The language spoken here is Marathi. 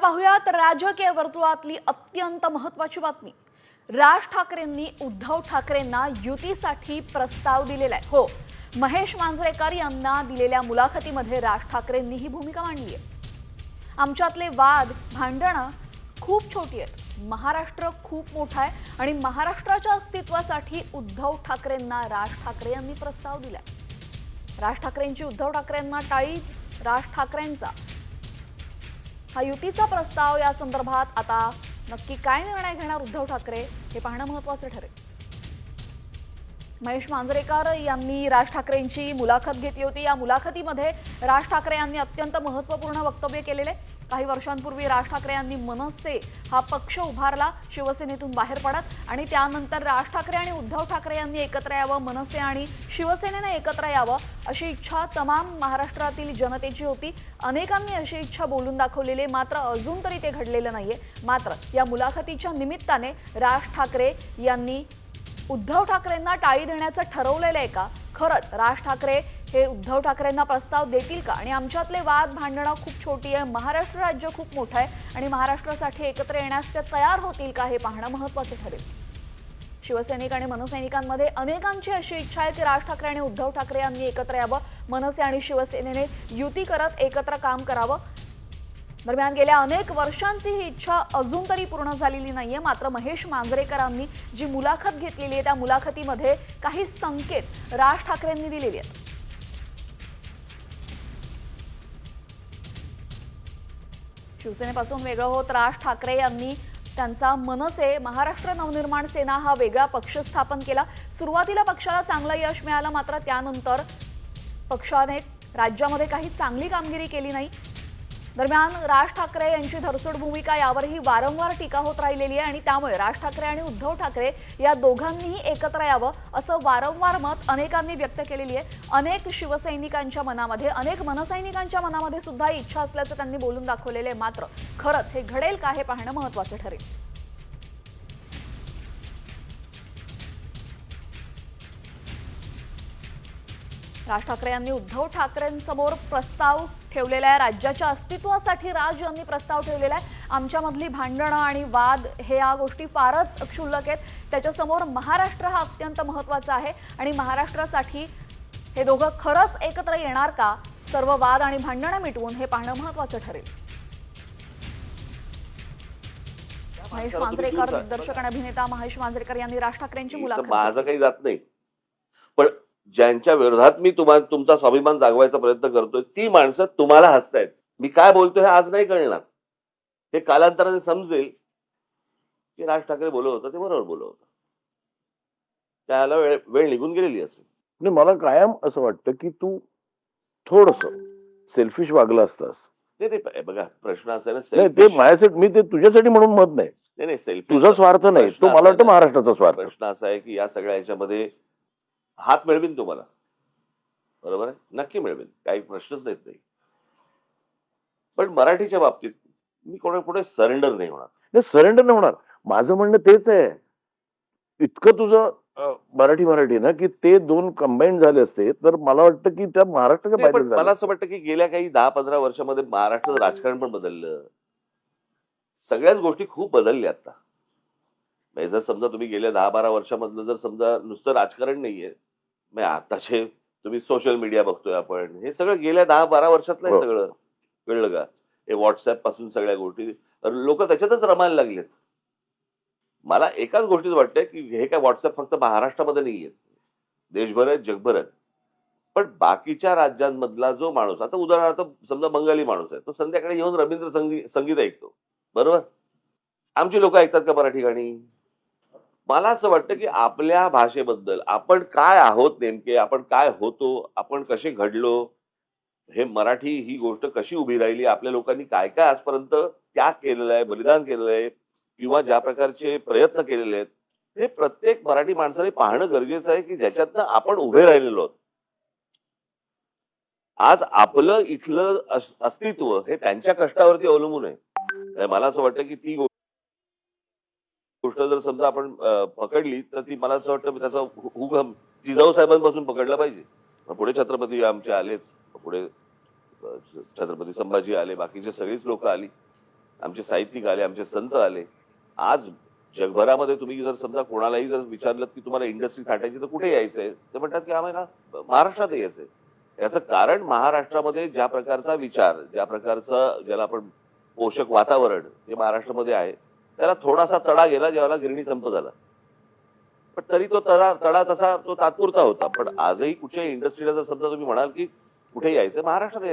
पाहूयात राजकीय वर्तुळातली अत्यंत महत्वाची बातमी. राज ठाकरेंनी उद्धव ठाकरेंना युतीसाठी प्रस्ताव दिलेला आहे. हो महेश मांजरेकर यांना दिलेल्या मुलाखतीमध्ये राज ठाकरेंनी ही भूमिका मांडली आहे. आमच्यातले वाद भांडणं खूप छोटी आहेत. महाराष्ट्र खूप मोठा आहे आणि महाराष्ट्राच्या अस्तित्वासाठी उद्धव ठाकरेंना राज ठाकरे यांनी प्रस्ताव दिलाय. राज ठाकरेंची उद्धव ठाकरेंना टाळी राज ठाकरेंचा. हा युतीचा प्रस्ताव या संदर्भात आता नक्की काय निर्णय घेणार उद्धव ठाकरे हे पाहणं महत्वाचं ठरेल. महेश मांजरेकर यांनी राज ठाकरेंची मुलाखत घेतली होती. या मुलाखतीमध्ये राज ठाकरे यांनी अत्यंत महत्त्वपूर्ण वक्तव्य केलेले. काही वर्षांपूर्वी राज ठाकरे यांनी मनसे हा पक्ष उभारला शिवसेनेतून बाहेर पडत आणि त्यानंतर राज ठाकरे आणि उद्धव ठाकरे यांनी एकत्र यावं मनसे आणि शिवसेनेनं एकत्र यावं अशी इच्छा तमाम महाराष्ट्रातील जनतेची होती. अनेकांनी अशी इच्छा बोलून दाखवलेली मात्र अजून तरी ते घडलेलं नाहीये. मात्र या मुलाखतीच्या निमित्ताने राज ठाकरे यांनी उद्धव ठाकरेंना टाळी देण्याचं ठरवलेलं आहे का? खरंच राज ठाकरे हे उद्धव ठाकरेंना प्रस्ताव देतील का? आणि आमच्यातले वाद भांडणं खूप छोटी आहे. महाराष्ट्र राज्य खूप मोठं आहे आणि महाराष्ट्रासाठी एकत्र येण्यास ते तयार होतील का हे पाहणं महत्त्वाचं ठरेल. शिवसैनिक आणि मनसैनिकांमध्ये अनेकांची अशी इच्छा आहे की राज ठाकरे आणि उद्धव ठाकरे यांनी एकत्र यावं. मनसे आणि शिवसेनेने युती करत एकत्र काम करावं. दरम्यान गेल्या अनेक वर्षांची ही इच्छा अजून तरी पूर्ण झालेली नाहीये. मात्र महेश मांजरेकरांनी जी मुलाखत घेतलेली आहे त्या मुलाखतीमध्ये काही संकेत राज ठाकरेंनी दिलेले आहेत. शिवसेनेपासून वेगळं होत राज ठाकरे यांनी त्यांचा मनसे महाराष्ट्र नवनिर्माण सेना हा वेगळा पक्ष स्थापन केला. सुरुवातीला पक्षाला चांगलं यश मिळालं मात्र त्यानंतर पक्षाने राज्यामध्ये काही चांगली कामगिरी केली नाही. दरम्यान राज ठाकरे यांची धरसोड भूमिका यावरही वारंवार टीका होत राहिलेली आहे आणि त्यामुळे राज ठाकरे आणि उद्धव ठाकरे या दोघांनीही एकत्र यावं असं वारंवार मत अनेकांनी व्यक्त केलेली आहे. अनेक शिवसैनिकांच्या मनामध्ये अनेक मनसैनिकांच्या मनामध्ये सुद्धा इच्छा असल्याचं त्यांनी बोलून दाखवलेलं आहे. मात्र खरंच हे घडेल का हे पाहणं महत्वाचं ठरेल. राज ठाकरे यांनी उद्धव ठाकरेंसमोर प्रस्ताव ठेवलेला आहे. राज्याच्या अस्तित्वासाठी राज यांनी प्रस्ताव ठेवलेला आहे. आमच्यामधली भांडणं आणि वाद हे या गोष्टी फारच क्षुल्लक आहेत. त्याच्यासमोर महाराष्ट्र हा अत्यंत महत्त्वाचा आहे. आणि महाराष्ट्रासाठी हे दोघं खरंच एकत्र येणार का? सर्व वाद आणि भांडणं मिटवून हे पाहणं महत्त्वाचं ठरेल. महेश मांजरेकर दिग्दर्शक आणि अभिनेता महेश मांजरेकर यांनी राज ठाकरेंची मुलाखत माझं. काही जात नाही. पण ज्यांच्या विरोधात मी तुम्हाला तुमचा स्वाभिमान जागवायचा प्रयत्न करतोय ती माणसं तुम्हाला हसतायत. मी काय बोलतोय हे आज नाही कळणार. ते कालांतराने समजेल की राज ठाकरे बोलत होतं ते बरोबर बोलत होतं. त्याला वेळ वेळ निघून गेलेली असेल. नाही मला कायम असं वाटतं की तू थोडस सेल्फिश वागला असतास. प- बघा प्रश्न असा आहे ना नाही ते माझ्यासाठी मी ते तुझ्यासाठी म्हणून मत नाही. नाही तुझा स्वार्थ नाही तो मला वाटतं महाराष्ट्राचा स्वार्थ. प्रश्न असा आहे की या सगळ्या ह्याच्यामध्ये हात मिळवीन तुम्हाला. बरोबर आहे? नक्की मिळवेल काही प्रश्नच येत नाही. पण मराठीच्या बाबतीत मी कोणापुढे सरेंडर नाही होणार. नाही सरेंडर नाही होणार. माझं म्हणणं तेच आहे. इतकं तुझं मराठी मराठी ना की ते दोन कंबाईन झाले असते तर मला वाटतं की त्या महाराष्ट्राच्या मला. असं वाटतं की गेल्या काही दहा पंधरा वर्षामध्ये महाराष्ट्राचं राजकारण पण बदललं. सगळ्याच गोष्टी खूप बदलल्या आता. म्हणजे जर समजा तुम्ही गेल्या दहा बारा वर्षामधलं जर समजा नुसतं राजकारण नाहीये म्हणजे आताचे तुम्ही सोशल मीडिया बघतोय आपण हे सगळं गेल्या दहा बारा वर्षातलं आहे हो. सगळं कळलं का? हे व्हॉट्सअपपासून सगळ्या गोष्टी लोक त्याच्यातच रमायला लागलेत. मला एकाच गोष्टीच वाटतंय की हे काय व्हॉट्सअप फक्त महाराष्ट्रामध्ये नाहीये. देशभर आहेत जगभर आहेत. पण बाकीच्या राज्यांमधला जो माणूस आता उदाहरणार्थ समजा बंगाली माणूस आहे तो संध्याकाळी येऊन रवींद्र संगीत संगीत ऐकतो. बरोबर? आमची लोक ऐकतात का मराठी गाणी? मला असं वाटतं की आपल्या भाषेबद्दल आपण काय आहोत नेमके आपण काय होतो आपण कसे घडलो हे मराठी ही गोष्ट कशी उभी राहिली आपल्या लोकांनी काय काय आजपर्यंत त्याग केलेलं आहे बलिदान केलेलं आहे किंवा ज्या प्रकारचे प्रयत्न केलेले आहेत हे प्रत्येक मराठी माणसाने पाहणं गरजेचं आहे की ज्याच्यातनं आपण उभे राहिलेलो आहोत. आज आपलं इथलं अस्तित्व हे त्यांच्या कष्टावरती अवलंबून आहे. मला असं वाटतं की ती गो- गोष्ट जर समजा आपण पकडली तर ती मला असं वाटतं त्याचा हुगम जिजाऊ साहेबांपासून पकडला पाहिजे. पुढे छत्रपती आमचे आलेच. पुढे छत्रपती संभाजी आले बाकीचे सगळीच लोक आली. आमचे साहित्यिक आले आमचे संत आले. आज जगभरामध्ये तुम्ही जर समजा कोणालाही जर विचारलं की तुम्हाला इंडस्ट्री थाटायची तर कुठे यायचंय? ते म्हणतात की आम्हाला महाराष्ट्रात यायचंय. याचं कारण महाराष्ट्रामध्ये ज्या प्रकारचा विचार ज्या प्रकारचं ज्याला आपण पोषक वातावरण हे महाराष्ट्रामध्ये आहे त्याला थोडासा तडा गेला ज्यावेळेला गिरणी संप झाला. पण तरी तो तडा तडा तसा तो तात्पुरता होता. पण आजही कुठच्याही इंडस्ट्रीला जर समजा तुम्ही म्हणाल की कुठे यायचं महाराष्ट्रात यायचं